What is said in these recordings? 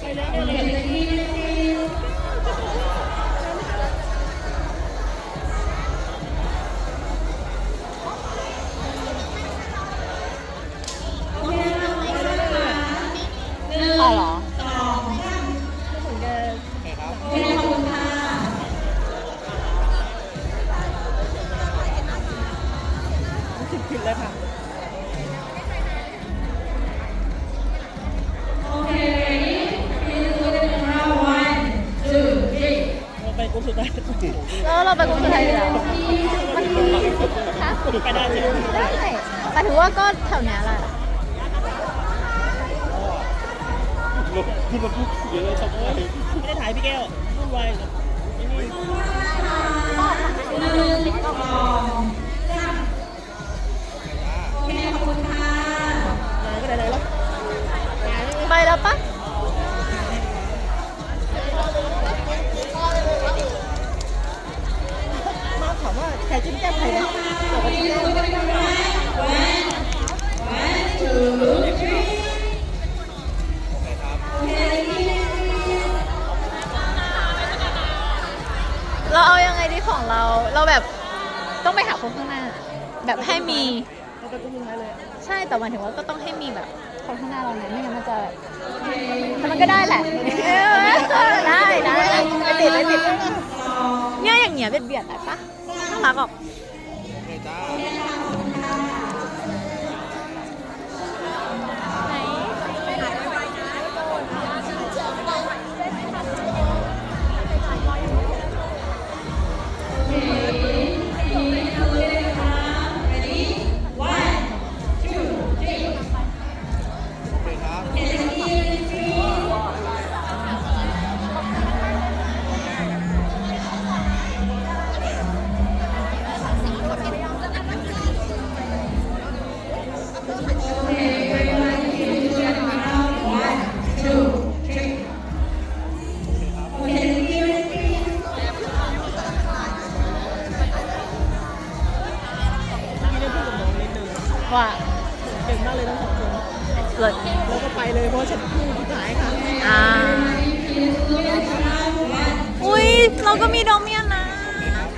ไปแล้วเนี่ยอ๋อเหรอถึงจะโอเคครับผิดผิดเลยค่ะ กรุ๊ปสุดท้ายแล้วเราไปกรุงเทพอยู่แล้วมันฮะไปได้ใช่ไหมได้แต่ถือว่าก็แถวเนี้ยแหละขึ้นมาพูดเยอะชอบเลยไม่ได้ถ่ายพี่แก้ววุ่นวายกับไอ้นี่ไหนก็ไหนๆแล้วไปแล้วปะ เราเอายังไงดีของเรา เราแบบต้องไปหาคนข้างหน้า แบบให้มี เราไปกรุ๊ปสุดท้ายเลยใช่แต่หมายถึงว่าก็ต้องให้มีแบบคนข้างหน้าเรานะไม่งั้นมันจะแต่มันก็ได้แหละเออได้ได้ไม่ติดไม่ติดเนี่ยอย่างเงี้ยเบียดเบียดได้ปะน่ารักออกโอเคจ้า ว่าเก่งมากเลยทั้งสองคนเกิดแล้วก็ไปเลยเพราะฉันพูดสุดท้ายค่ะอ่าอุ้ยเราก็มีโดเมียนนะ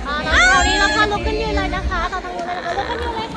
อ่าแถวนี้เราค่ะลุกขึ้นยืนเลยนะคะต่อทางนู้นเลยนะคะลุกขึ้นยืนเลยค่ะ